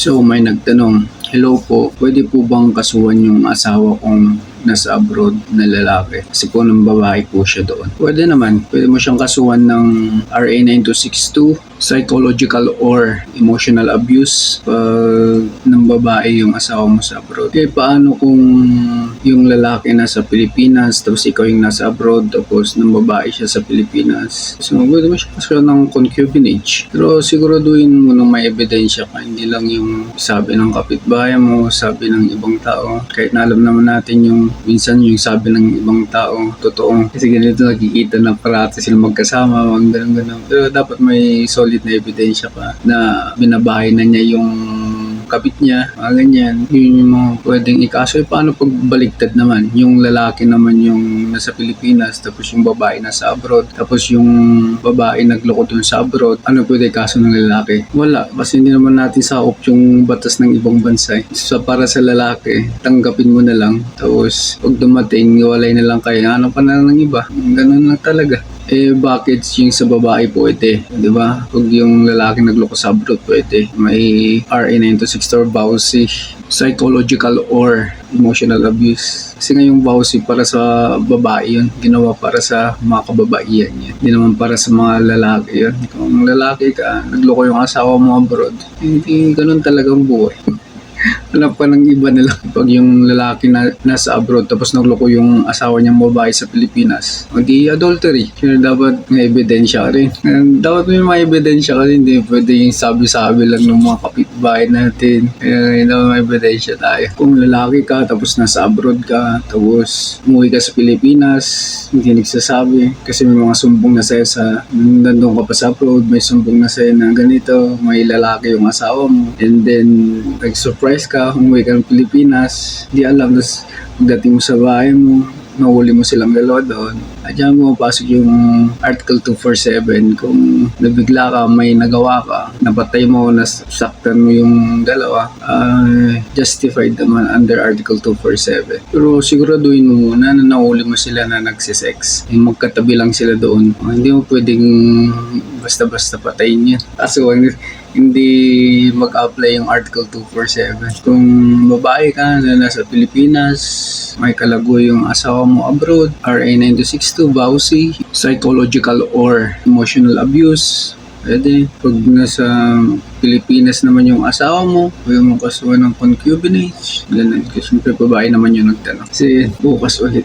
So may nagtanong, Hello po, pwede po bang kasuhan yung asawa kong nasa abroad na lalaki? Kasi po ng babae po siya doon. Pwede naman, pwede mo siyang kasuhan ng RA 9262, psychological or emotional abuse pag ng babae yung asawa mo sa abroad. Eh paano kung yung lalaki nasa Pilipinas tapos ikaw yung nasa abroad tapos ng babae siya sa Pilipinas. So pwede mo siya kasuhan ng concubinage. Pero siguraduhin mo nung may ebidensya ka, hindi lang yung sabi ng kapitbahay mo, sabi ng ibang tao. Kahit na alam naman natin yung minsan yung sabi ng ibang tao, totoo. Kasi ganito nakikita na parati sila magkasama, mga ganun ganun. Pero dapat may solid na ebidensya ka na binabahay na niya yung kabit niya, mga ganyan. Yun yung mga pwedeng ikaso. Eh, paano pag baliktad naman? Yung lalaki naman yung nasa Pilipinas, tapos yung babae nasa abroad, tapos yung babae nagloko dun sa abroad, ano pwede kaso ng lalaki? Wala. Kasi hindi naman natin saop yung batas ng ibang bansa. eh. So, para sa lalaki, tanggapin mo na lang. Tapos, pag dumating, iwalay na lang kayo. Ano pa na ng iba? Ganun lang talaga eh bakit yung sa babae pwede, 'di ba? Pag yung lalaki nagloko sa abroad pwede. May RA 9264 Bawsi, psychological or emotional abuse. Kasi nga yung Bawsi para sa babae yun, ginawa para sa mga kababaihan yun. Hindi naman para sa mga lalaki yun. Kung lalaki ka, nagloko yung asawa mo abroad, hindi ganun talagang buhay. Hanap pa ng iba nila pag yung lalaki na nasa abroad tapos nagloko yung asawa niyang babae sa Pilipinas. Hindi adultery. Kaya dapat may ebidensya rin. And dapat may mga ebidensya ka rin. Hindi pwede yung sabi-sabi lang ng mga kapitbahay natin. Kaya dapat may ebidensya tayo. Kung lalaki ka tapos nasa abroad ka tapos umuwi ka sa Pilipinas hindi nagsasabi kasi may mga sumbong na sa'yo sa nandun ka pa sa abroad may sumbong na sa'yo na ganito may lalaki yung asawa mo and then nag-surprise ka umuwi ka ng Pilipinas di alam tapos pagdating mo sa bahay mo nahuli mo silang dalawa doon. At diyan mo pasok yung Article 247 kung nabigla ka, may nagawa ka, napatay mo, nasaktan mo yung dalawa, ah, justified naman under Article 247. Pero siguraduhin mo muna na nahuli mo sila na nagsisex. Yung magkatabi lang sila doon. Ah, hindi mo pwedeng basta-basta patayin yun. Kaso hindi mag-apply yung Article 247. Kung babae ka na nasa Pilipinas, may kalago yung asawa mo abroad, RA 9262, Bawsi, psychological or emotional abuse, Pwede. Pag nasa Pilipinas naman yung asawa mo, pwede mo kasuhan ng concubinage. Ganun. Kasi siyempre babae naman yung nagtanong. Kasi bukas ulit.